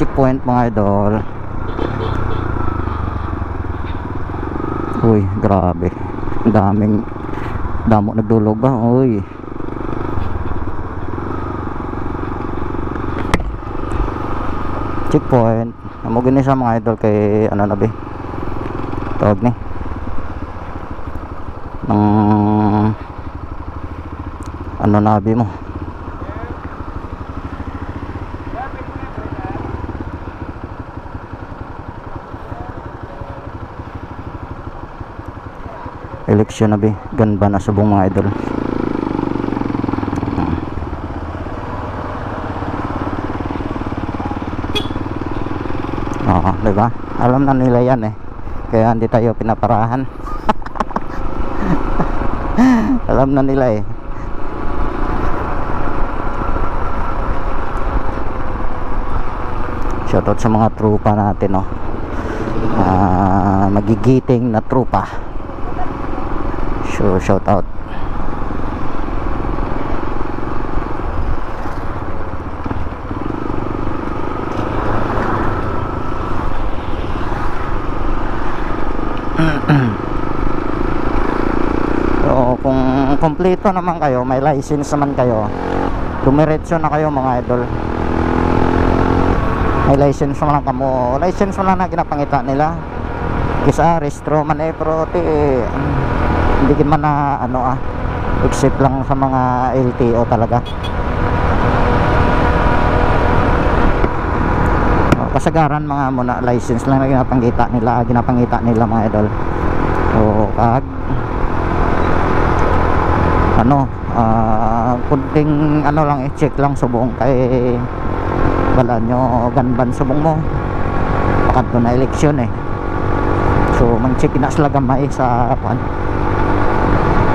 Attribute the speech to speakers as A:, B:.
A: checkpoint mga idol. Uy grabe. Daming damo nagdulog ba? Uy. Checkpoint. Amo gini sa mga idol kay ano na be tawag ni? Ng ano nabi mo eleksyon na be ganba na sa buong mga idol Oo, di ba? Alam na nila yan eh. Kaya hindi tayo pinaparahan. Alam na nila eh. Shoutout sa mga trupa natin, no. Ah, magigiting na trupa. So, shoutout. So, kung kompleto naman kayo, may license naman kayo, dumiretso na kayo mga idol. May license mo lang kamo. License mo lang na ginapangita nila. Kisa restro man pero ti, hindi man na ano ah, except lang sa mga LTO talaga. Oh, kasagaran mga muna license lang na ginapangita nila, ginapangita nila mga idol. O kag ano ah kunting ano lang i-check lang subong kay wala nyo ganban subong mo pakat na eleksyon eh so man check na sila gamay sa kwan Thank